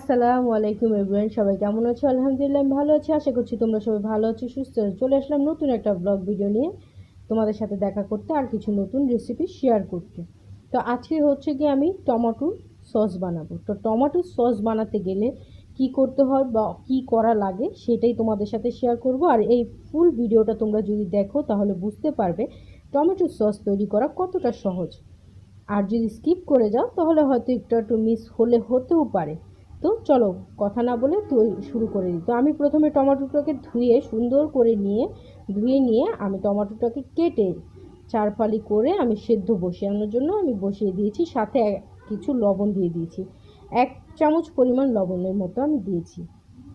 আসসালামু আলাইকুম এভরিওয়ান, সবাই কেমন আছো? আলহামদুলিল্লাহ ভালো আছি, আশা করছি তোমরা সবাই ভালো আছো, সুস্থ আছো। চলে আসলাম নতুন একটা ব্লগ ভিডিও নিয়ে। তোমাদের সাথে দেখা করতে আর কিছু নতুন রেসিপি শেয়ার করতে। তো আজকে হচ্ছে কি আমি টমেটো সস বানাবো। তো টমেটো সস বানাতে গেলে কি করতে হয় বা কি করা লাগে সেটাই তোমাদের সাথে শেয়ার করব। আর এই ফুল ভিডিওটা তোমরা যদি দেখো, তাহলে বুঝতে পারবে টমেটো সস তৈরি করা কতটা সহজ। আর যদি স্কিপ করে যাও, তাহলে হয়তো একটু একটু মিস হলে হতেও পারে। তো চলো কথা না বলে তৈরি শুরু করে দিই। তো আমি প্রথমে টমেটোটাকে ধুয়ে, সুন্দর করে নিয়ে, ধুয়ে নিয়ে আমি টমেটোটাকে কেটে চার ফালি করে আমি সেদ্ধ বসানোর জন্য আমি বসিয়ে দিয়েছি। সাথে কিছু লবণ দিয়ে দিয়েছি। এক চামচ পরিমাণ লবণের মতো আমি দিয়েছি।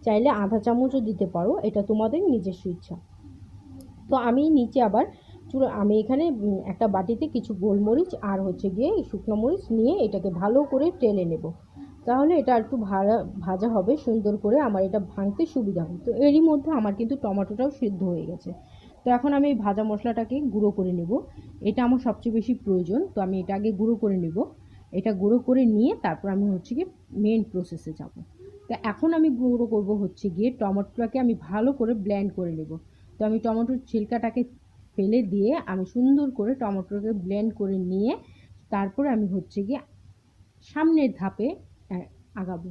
চাইলে আধা চামচও দিতে পারো, এটা তোমাদের নিজস্ব ইচ্ছা। তো আমি নিচে আবার চুলো, আমি এখানে একটা বাটিতে কিছু গোলমরিচ আর হচ্ছে গিয়ে শুকনো মরিচ নিয়ে এটাকে ভালো করে টেলে নেব। তাহলে এটা একটু ভাজা ভাজা হবে সুন্দর করে, আমার এটা ভাঙতে সুবিধা হবে। তো এরই মধ্যে আমার কিন্তু টমেটোটাও সিদ্ধ হয়ে গেছে। তো এখন আমি এই ভাজা মশলাটাকে গুঁড়ো করে নেব। এটা আমার সবচেয়ে বেশি প্রয়োজন, তো আমি এটা আগে গুঁড়ো করে নেব। এটা গুঁড়ো করে নিয়ে তারপর আমি হচ্ছে গিয়ে মেন প্রসেসে যাব। তো এখন আমি গুঁড়ো করব হচ্ছে গিয়ে টমেটোটাকে আমি ভালো করে ব্ল্যান্ড করে নেব। তো আমি টমেটোর ছিলকাটাকে ফেলে দিয়ে আমি সুন্দর করে টমেটোকে ব্লেন্ড করে নিয়ে তারপরে আমি হচ্ছে গিয়ে সামনের ধাপে আগাবো।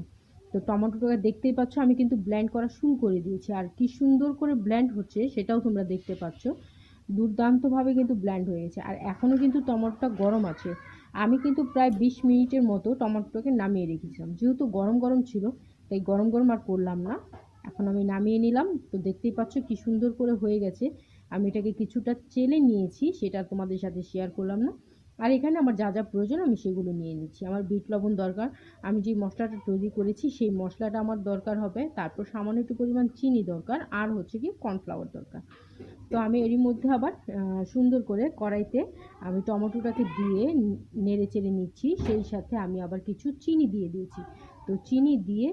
তো টমেটোটাকে দেখতেই পাচ্ছ, আমি কিন্তু ব্ল্যান্ড করা শুরু করে দিয়েছি। আর কি সুন্দর করে ব্ল্যান্ড হচ্ছে, সেটাও তোমরা দেখতে পাচ্ছ। দুর্দান্তভাবে কিন্তু ব্ল্যান্ড হয়ে গেছে আর এখনও কিন্তু টমেটোটা গরম আছে। আমি কিন্তু প্রায় বিশ মিনিটের মতো টমেটোটাকে নামিয়ে রেখেছিলাম। যেহেতু গরম গরম ছিল, তাই গরম গরম আর করলাম না। এখন আমি নামিয়ে নিলাম। তো দেখতেই পাচ্ছ কি সুন্দর করে হয়ে গেছে। আমি এটাকে কিছুটা চেলে নিয়েছি, সেটা তোমাদের সাথে শেয়ার করলাম না। আর এখানে আমার যা যা প্রয়োজন আমি সেগুলো নিয়ে নিচ্ছি। আমার বিট লবণ দরকার, আমি যে মশলাটা তৈরি করেছি সেই মশলাটা আমার দরকার হবে, তারপর সামান্য একটু পরিমাণ চিনি দরকার, আর হচ্ছে কি কর্নফ্লাওয়ার দরকার। তো আমি এরই মধ্যে আবার সুন্দর করে কড়াইতে আমি টমেটোটাকে দিয়ে নেড়ে চেড়ে নিচ্ছি, সেই সাথে আমি আবার কিছু চিনি দিয়ে দিয়েছি। তো চিনি দিয়ে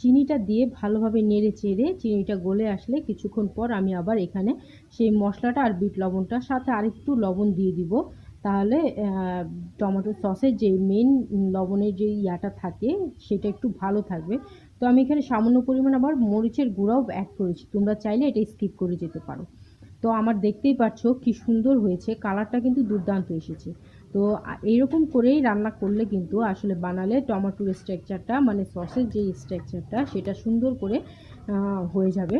চিনিটা দিয়ে ভালোভাবে নেড়ে চেড়ে চিনিটা গলে আসলে কিছুক্ষণ পর আমি আবার এখানে সেই মশলাটা আর বিট লবণটার সাথে আরেকটু লবণ দিয়ে দিব। তাহলে টমেটো সসের যে মেন লবণের যে ইয়াটা থাকে, সেটা একটু ভালো থাকবে। তো আমি এখানে সামান্য পরিমাণ আবার মরিচের গুঁড়াও অ্যাড করেছি। তোমরা চাইলে এটা স্কিপ করে যেতে পারো। তো আমার দেখতেই পাচ্ছ কি সুন্দর হয়েছে। কালারটা কিন্তু দুর্দান্ত এসেছে। তো এইরকম করেই রান্না করলে কিন্তু আসলে বানালে টমেটোর স্ট্রাকচারটা মানে সসের যে স্ট্রাকচারটা সেটা সুন্দর করে হয়ে যাবে।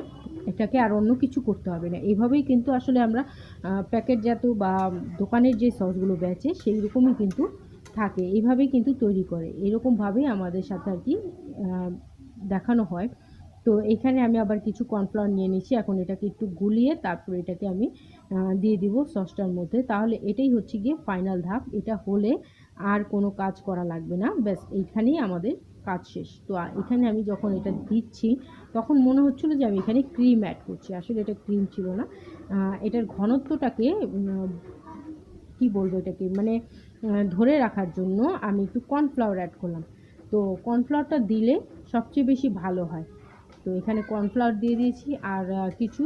এটাকে আর অন্য কিছু করতে হবে না। এইভাবেই কিন্তু আসলে আমরা প্যাকেটজাত বা দোকানের যে সসগুলো বেচে সেই রকমই কিন্তু থাকে। এইভাবেই কিন্তু তৈরি করে। এরকমভাবেই আমাদের সাথে আর কি দেখানো হয়। তো এখানে আমি আবার কিছু কর্নফ্লাওয়ার নিয়ে নিচ্ছি এখন এটাকে একটু গুলিয়ে তারপর এটাকে আমি দিয়ে দিব সসটার মধ্যে। তাহলে এটাই হচ্ছে গিয়ে ফাইনাল ধাপ। এটা হলে আর কোনো কাজ করা লাগবে না। ব্যাস, এইখানেই আমাদের কাজ শেষ। তো এখানে আমি যখন এটা দিচ্ছি, তখন মনে হচ্ছিল যে আমি এখানে ক্রিম অ্যাড করছি। আসলে এটা ক্রিম ছিল না। এটার ঘনত্বটাকে কি বলব এটাকে? মানে ধরে রাখার জন্য আমি একটু কর্নফ্লাওয়ার অ্যাড করলাম। তো কর্নফ্লাওয়ারটা দিলে সবচেয়ে বেশি ভালো হয়। তো এখানে কর্নফ্লাওয়ার দিয়ে দিয়েছি। আর কিছু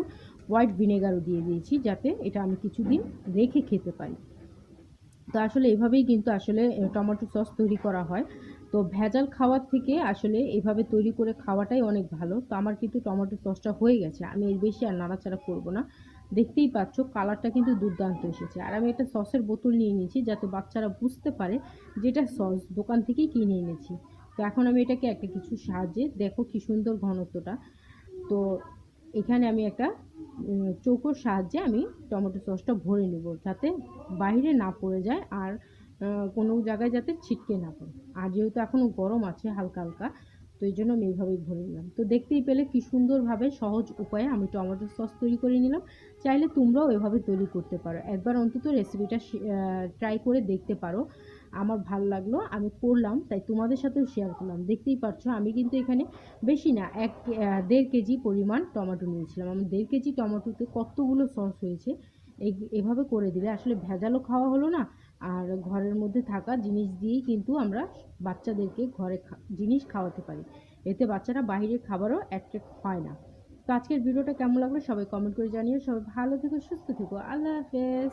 হোয়াইট ভিনেগারও দিয়ে দিয়েছি যাতে এটা আমি কিছুদিন রেখে খেতে পারি। তো আসলে এভাবেই কিন্তু আসলে টমেটো সস তৈরি করা হয়। তো ভেজাল খাওয়ার থেকে আসলে এভাবে তৈরি করে খাওয়াটাই অনেক ভালো। তো আমার কিন্তু টমেটো সসটা হয়ে গেছে। আমি এর বেশি আর নাড়াচাড়া করব না। দেখতেই পাচ্ছ কালারটা কিন্তু দুর্দান্ত এসেছে। আর আমি একটা সসের বোতল নিয়ে নিয়েছি যাতে বাচ্চারা বুঝতে পারে যেটা সস দোকান থেকেই কিনে এনেছি। তো এখন আমি এটাকে একটা কিছু সাহায্যে দেখো কি সুন্দর ঘনত্বটা। তো এখানে আমি একটা চৌকোর সাহায্যে আমি টমেটো সসটা ভরে নেব যাতে বাইরে না পড়ে যায় আর কোনো জায়গায় যাতে ছিটকে না পড়ে। আর যেহেতু এখনও গরম আছে হালকা হালকা, তো এই জন্য আমি এইভাবেই ভরে নিলাম। তো দেখতেই পেলে কি সুন্দরভাবে সহজ উপায়ে আমি টমেটো সস তৈরি করে নিলাম। চাইলে তোমরাও এভাবে তৈরি করতে পারো। একবার অন্তত রেসিপিটা ট্রাই করে দেখতে পারো। আমার ভালো লাগল, আমি করলাম তাই তোমাদের সাথেও শেয়ার করলাম। দেখতেই পাচ্ছ আমি কিন্তু এখানে বেশি না, এক দেড় কেজি পরিমাণ টমেটো নিয়েছিলাম। আমার দেড় কেজি টমেটোতে কতগুলো সস হয়েছে, এই, এভাবে করে দিলে। আসলে ভেজালও খাওয়া হলো না, আর ঘরের মধ্যে থাকা জিনিস দিয়েই কিন্তু আমরা বাচ্চাদেরকে ঘরে জিনিস খাওয়াতে পারি। এতে বাচ্চারা বাহিরের খাবারও অ্যাট্রাক্ট হয় না। তো আজকের ভিডিওটা কেমন লাগল সবাই কমেন্ট করে জানিও। সবাই ভালো থেকো, সুস্থ থেকো। আল্লাহ হাফেজ।